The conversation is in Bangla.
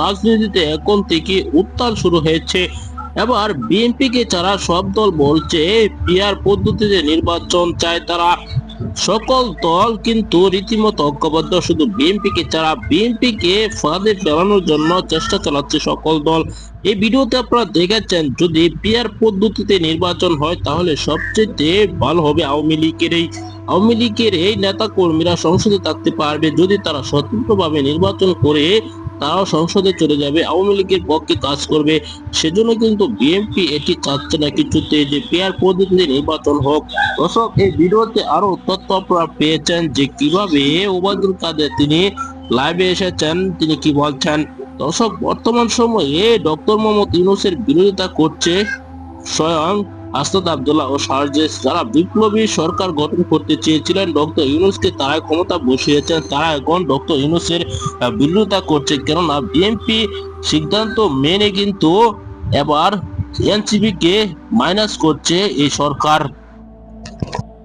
রাজনীতিতে এখন থেকে উত্তাল শুরু হয়েছে। এবার বিএনপিকে ছাড়া সব দল বলছে পিয়ার পদ্ধতিতে নির্বাচন চায় তারা। সকল দল কিন্তু রীতিমতো ঐক্যবদ্ধ, শুধু বিএনপিকে ছাড়া। বিএনপিকে ফাঁদে ফেলানোর জন্য চেষ্টা চালাচ্ছে সকল দল। এই ভিডিওতে আপনারা দেখেছেন, যদি পিয়ার পদ্ধতিতে নির্বাচন হয়, তাহলে সবচেয়ে ভালো হবে আওয়ামী লীগের এই আওয়ামী লীগের এই নেতা কর্মীরা সংসদে থাকতে পারবে। যদি তারা স্বতন্ত্রভাবে নির্বাচন করে তারাও সংসদে চলে যাবে, আওয়ামী লীগের পক্ষে কাজ করবে। সেজন্য কিন্তু বিএনপি এটি চাচ্ছে না কিছুতে যে পেয়ার পদ্ধতিতে নির্বাচন হোক। দর্শক, এই ভিডিওতে আরও তথ্য আপনারা পেয়েছেন যে কীভাবে ওবায়দুল কাদের তিনি লাইভে এসেছেন, তিনি কি বলছেন? দর্শক, বর্তমান সময়ে ডক্টর মোহাম্মদ ইউনুসের বিরোধিতা করছে স্বয়ং আসাদ আবদুল্লাহ ও শারজেস যারা বিপ্লবী সরকার গঠন করতে চেয়েছিলেন, ডক্টর ইউনুসকে তারা ক্ষমতা বসিয়েছেন তারা এখন ডক্টর ইউনুসের বিরোধিতা করছে। কেননা বিএনপি সিদ্ধান্ত মেনে কিন্তু এবার এনসিপি কে মাইনাস করছে এই সরকার।